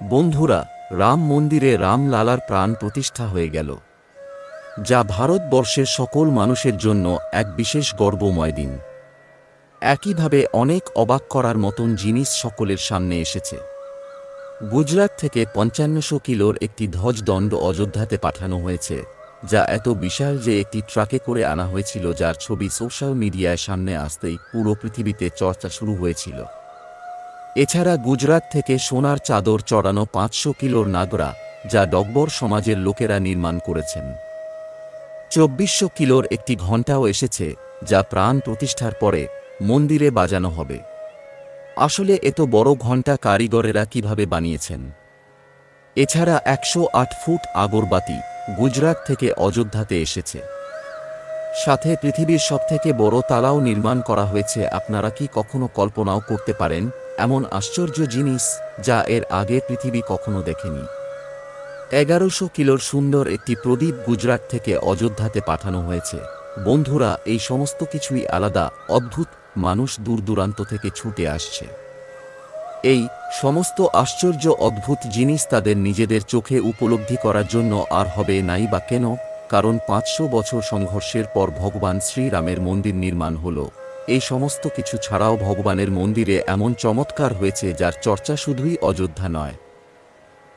বন্ধুরা, রাম মন্দিরে রামলালার প্রাণ প্রতিষ্ঠা হয়ে গেল, যা ভারতবর্ষের সকল মানুষের জন্য এক বিশেষ গর্বময় দিন। একইভাবে অনেক অবাক করার মতন জিনিস সকলের সামনে এসেছে। গুজরাট থেকে পঞ্চান্নশো কিলোর একটি ধ্বজদণ্ড অযোধ্যাতে পাঠানো হয়েছে, যা এত বিশাল যে একটি ট্রাকে করে আনা হয়েছিল, যার ছবি সোশ্যাল মিডিয়ায় সামনে আসতেই পুরো পৃথিবীতে চর্চা শুরু হয়েছিল। এছাড়া গুজরাট থেকে সোনার চাদর চড়ানো পাঁচশো কিলোর নাগরা, যা ডব্বর সমাজের লোকেরা নির্মাণ করেছেন। চব্বিশশো কিলোর একটি ঘণ্টাও এসেছে, যা প্রাণ প্রতিষ্ঠার পরে মন্দিরে বাজানো হবে। আসলে এত বড় ঘণ্টা কারিগরেরা কীভাবে বানিয়েছেন? এছাড়া একশো আট ফুট আগরবাতি গুজরাট থেকে অযোধ্যাতে এসেছে। সাথে পৃথিবীর সবথেকে বড় তালাও নির্মাণ করা হয়েছে, আপনারা কি কখনো কল্পনাও করতে পারেন? এমন আশ্চর্য জিনিস যা এর আগে পৃথিবী কখনো দেখেনি। এগারোশো কিলোর সুন্দর একটি প্রদীপ গুজরাট থেকে অযোধ্যাতে পাঠানো হয়েছে। বন্ধুরা, এই সমস্ত কিছুই আলাদা, অদ্ভুত, মানুষ দূর দূরান্ত থেকে ছুটে আসছে। এই সমস্ত আশ্চর্য, অদ্ভুত জিনিস তাদের নিজেদের চোখে উপলব্ধি করার জন্য আর হবে নাই বা কেন? কারণ পাঁচশো বছর সংঘর্ষের পর ভগবান শ্রীরামের মন্দির নির্মাণ হল। এই সমস্ত কিছু ছাড়াও ভগবানের মন্দিরে এমন চমৎকার হয়েছে যার চর্চা শুধুই অযোধ্যা নয়।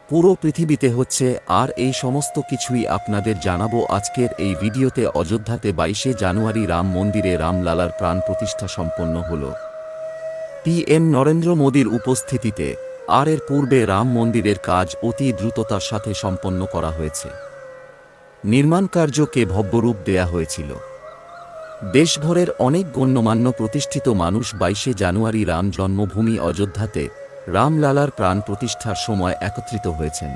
পুরো পৃথিবীতে হচ্ছে, আর এই সমস্ত কিছুই আপনাদের জানাব আজকের এই ভিডিওতে অযোধ্যাতে বাইশে জানুয়ারি রাম মন্দিরে রামলালার প্রাণ প্রতিষ্ঠা সম্পন্ন হল। পিএম নরেন্দ্র মোদীর উপস্থিতিতে, আর এর পূর্বে রাম মন্দিরের কাজ অতি দ্রুততার সাথে সম্পন্ন করা হয়েছে। নির্মাণ কার্যকে ভব্যরূপ দেয়া হয়েছিল। দেশভরের অনেক গণ্যমান্য প্রতিষ্ঠিত মানুষ বাইশে জানুয়ারি রাম জন্মভূমি অযোধ্যাতে রামলালার প্রাণ প্রতিষ্ঠার সময় একত্রিত হয়েছেন।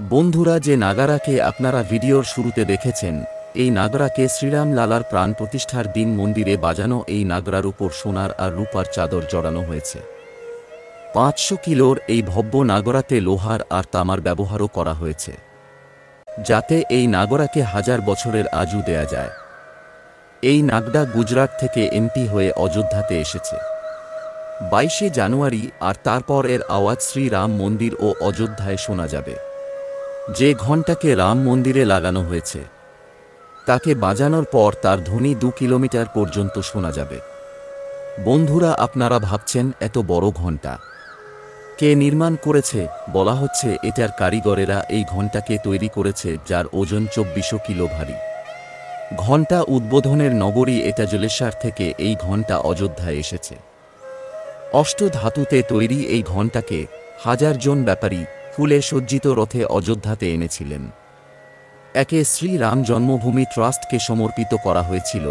বন্ধুরা, যে নাগারাকে আপনারা ভিডিওর শুরুতে দেখেছেন, এই নাগরাকে শ্রীরাম লালার প্রাণ প্রতিষ্ঠার দিন মন্দিরে বাজানো এই নাগরার উপর সোনার আর রূপার চাদর জড়ানো হয়েছে। পাঁচশো কিলোর এই ভব্য নাগরাতে লোহার আর তামার ব্যবহারও করা হয়েছে। যাতে এই নাগরাকে হাজার বছরের আজু দেয়া যায়। এই নাগডা গুজরাট থেকে এমপি হয়ে অযোধ্যাতে এসেছে। বাইশে জানুয়ারি আর তারপর এর আওয়াজ শ্রীরাম মন্দির ও অযোধ্যায় শোনা যাবে। যে ঘণ্টাকে রাম মন্দিরে লাগানো হয়েছে, তাকে বাজানোর পর তার ধ্বনি দু কিলোমিটার পর্যন্ত শোনা যাবে। বন্ধুরা, আপনারা ভাবছেন, এত বড় ঘণ্টা। কে নির্মাণ করেছে, বলা হচ্ছে, এটার কারিগরেরা এই ঘণ্টাকে তৈরি করেছে, যার ওজন চব্বিশশো কিলো ভারী। ঘণ্টা উদ্বোধনের নগরী এটা জলেশ্বর থেকে এই ঘণ্টা অযোধ্যায় এসেছে। অষ্টধাতুতে তৈরি এই ঘণ্টাকে হাজার জন ব্যাপারী ফুলে সজ্জিত রথে অযোধ্যাতে এনেছিলেন। একে শ্রীরাম জন্মভূমি ট্রাস্টকে সমর্পিত করা হয়েছিল।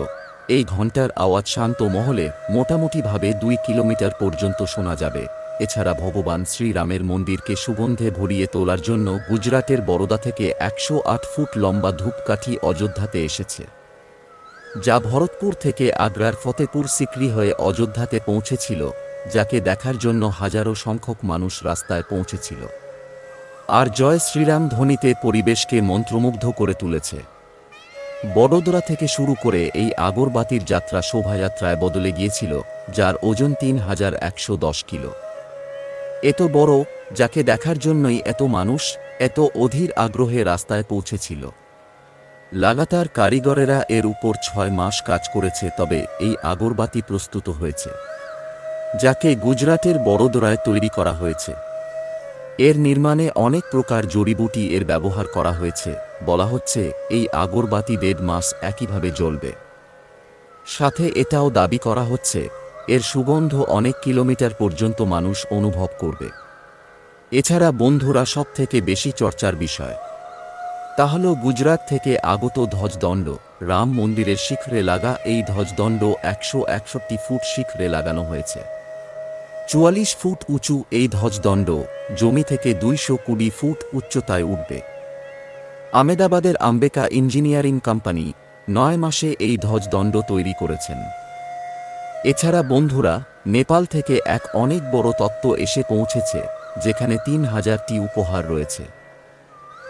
এই ঘণ্টার আওয়াজ শান্ত মহলে মোটামুটিভাবে দুই কিলোমিটার পর্যন্ত শোনা যাবে। এছাড়া ভগবান শ্রীরামের মন্দিরকে সুগন্ধে ভরিয়ে তোলার জন্য গুজরাটের বরোদা থেকে একশো আট ফুট লম্বা ধূপকাঠি অযোধ্যাতে এসেছে, যা ভরতপুর থেকে আগ্রার ফতেপুর সিক্রি হয়ে অযোধ্যাতে পৌঁছেছিল, যাকে দেখার জন্য হাজারো সংখ্যক মানুষ রাস্তায় পৌঁছেছিল। আর জয় শ্রীরাম ধ্বনিতে পরিবেশকে মন্ত্রমুগ্ধ করে তুলেছে। বড়োদরা থেকে শুরু করে এই আগরবাতির যাত্রা শোভাযাত্রায় বদলে গিয়েছিল, যার ওজন তিন হাজার একশো দশ কিলো। এত বড়, যাকে দেখার জন্যই এত মানুষ, এত অধীর আগ্রহে রাস্তায় পৌঁছেছিল। লাগাতার কারিগরেরা এর উপর ছয় মাস কাজ করেছে, তবে এই আগরবাতি প্রস্তুত হয়েছে, যাকে গুজরাটের বড়োদরায় তৈরি করা হয়েছে। এর নির্মাণে অনেক প্রকার জড়িবুটি এর ব্যবহার করা হয়েছে, বলা হচ্ছে এই আগরবাতি দেড় মাস একইভাবে জ্বলবে। সাথে এটাও দাবি করা হচ্ছে এর সুগন্ধ অনেক কিলোমিটার পর্যন্ত মানুষ অনুভব করবে। এছাড়া বন্ধুরা সব থেকে বেশি চর্চার বিষয়। তা হল গুজরাট থেকে আগত ধ্বজদণ্ড, রাম মন্দিরের শিখরে লাগা এই ধ্বজদণ্ড একশো একষট্টি ফুট শিখরে লাগানো হয়েছে। চুয়াল্লিশ ফুট উঁচু এই ধ্বজদণ্ড জমি থেকে দুইশো কুড়ি ফুট উচ্চতায় উঠবে। আমেদাবাদের আম্বেকা ইঞ্জিনিয়ারিং কোম্পানি নয় মাসে এই ধ্বজদণ্ড তৈরি করেছেন। এছাড়া বন্ধুরা, নেপাল থেকে এক অনেক বড় তত্ত্ব এসে পৌঁছেছে, যেখানে তিন হাজারটি উপহার রয়েছে।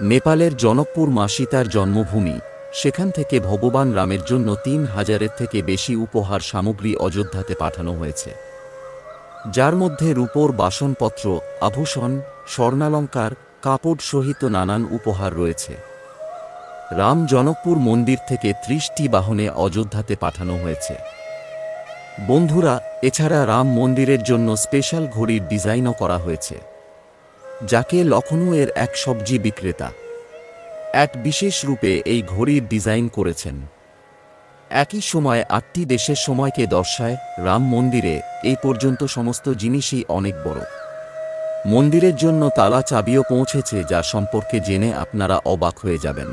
নেপালের জনকপুর মাসি তার জন্মভূমি, সেখান থেকে ভগবান রামের জন্য তিন হাজারের থেকে বেশি উপহার সামগ্রী অযোধ্যাতে পাঠানো হয়েছে। যার মধ্যে রূপোর বাসনপত্র, আভূষণ, স্বর্ণালঙ্কার, কাপড় সহিত নানান উপহার রয়েছে। রাম জনকপুর মন্দির থেকে ত্রিশটি বাহনে অযোধ্যাতে পাঠানো হয়েছে। বন্ধুরা, এছাড়া রাম মন্দিরের জন্য স্পেশাল ঘড়ির ডিজাইনও করা হয়েছে, যাকে লখনৌ এর এক সবজি বিক্রেতা এক বিশেষ রূপে এই ঘড়ির ডিজাইন করেছেন। একই সময় আটটি দেশের সময়কে দর্শায় রাম মন্দিরে এই পর্যন্ত সমস্ত জিনিসই অনেক বড়। মন্দিরের জন্য তালা চাবিও পৌঁছেছে, যা সম্পর্কে জেনে আপনারা অবাক হয়ে যাবেন।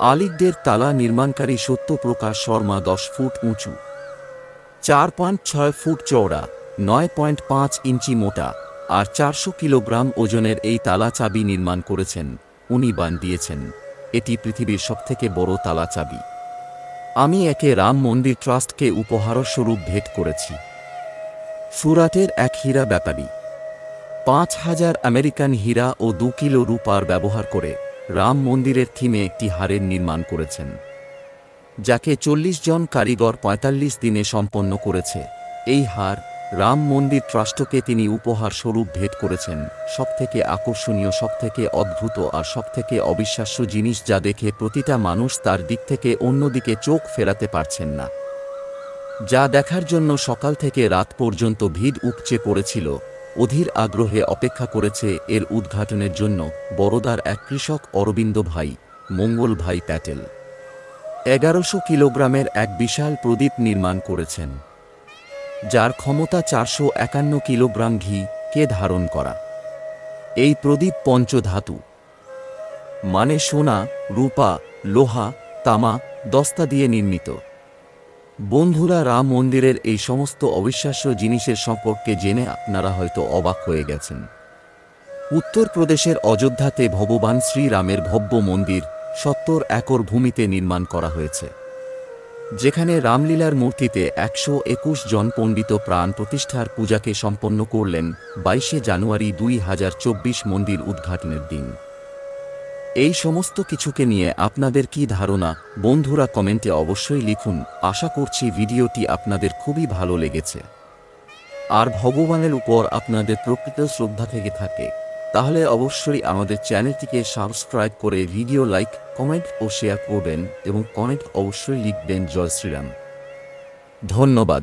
আলিকদের তালা নির্মাণকারী সত্যপ্রকাশ শর্মা দশ ফুট উঁচু। চার পয়েন্ট ছয় ফুট চওড়া, নয় পয়েন্ট পাঁচ ইঞ্চি মোটা আর চারশো কিলোগ্রাম ওজনের এই তালা চাবি নির্মাণ করেছেন, উনি বান দিয়েছেন। এটি পৃথিবীর সবথেকে বড় তালা চাবি। আমি একে রাম মন্দির ট্রাস্টকে উপহারস্বরূপ ভেট করেছি। সুরাটের এক হীরা ব্যাপারী। পাঁচ হাজার আমেরিকান হীরা ও দু কিলো রূপার ব্যবহার করে রাম মন্দিরের থিমে একটি হারের নির্মাণ করেছেন। যাকে চল্লিশ জন কারিগর ৪৫ দিনে সম্পন্ন করেছে। এই হার রাম মন্দির ট্রাস্টকে তিনি উপহার স্বরূপ ভেট করেছেন। সবথেকে আকর্ষণীয়, সবথেকে অদ্ভুত আর সবথেকে অবিশ্বাস্য জিনিস যা দেখে প্রতিটা মানুষ তার দিক থেকে অন্যদিকে চোখ ফেরাতে পারছেন না। যা দেখার জন্য সকাল থেকে রাত পর্যন্ত ভিড় উপচে পড়েছিল। অধীর আগ্রহে অপেক্ষা করেছে এর উদ্ঘাটনের জন্য বড়দার এক কৃষক অরবিন্দ ভাই, মঙ্গল ভাই প্যাটেল। এগারোশো কিলোগ্রামের এক বিশাল প্রদীপ নির্মাণ করেছেন, যার ক্ষমতা চারশো একান্ন কিলোগ্রাম ঘি কে ধারণ করা। এই প্রদীপ পঞ্চধাতু মানে সোনা, রূপা, লোহা, তামা, দস্তা দিয়ে নির্মিত। বন্ধুরা, রাম মন্দিরের এই সমস্ত অবিশ্বাস্য জিনিসের সম্পর্কে জেনে আপনারা হয়তো অবাক হয়ে গেছেন। উত্তরপ্রদেশের অযোধ্যাতে ভগবান শ্রীরামের ভব্য মন্দির সত্তর একর ভূমিতে নির্মাণ করা হয়েছে, যেখানে রামলীলার মূর্তিতে একশো একুশ জন পণ্ডিত প্রাণ প্রতিষ্ঠার পূজাকে সম্পন্ন করলেন বাইশে জানুয়ারি দুই হাজার চব্বিশ মন্দির উদ্ঘাটনের দিন। এই সমস্ত কিছুকে নিয়ে আপনাদের কি ধারণা, বন্ধুরা কমেন্টে অবশ্যই লিখুন। আশা করছি ভিডিওটি আপনাদের খুবই ভালো লেগেছে। আর ভগবানের উপর আপনাদের প্রকৃত শ্রদ্ধা থেকে থাকে। তাহলে অবশ্যই আমাদের চ্যানেলটিকে সাবস্ক্রাইব করে ভিডিও লাইক কমেন্ট ও শেয়ার করবেন এবং কমেন্ট অবশ্যই লিখবেন জয় শ্রীরাম। ধন্যবাদ।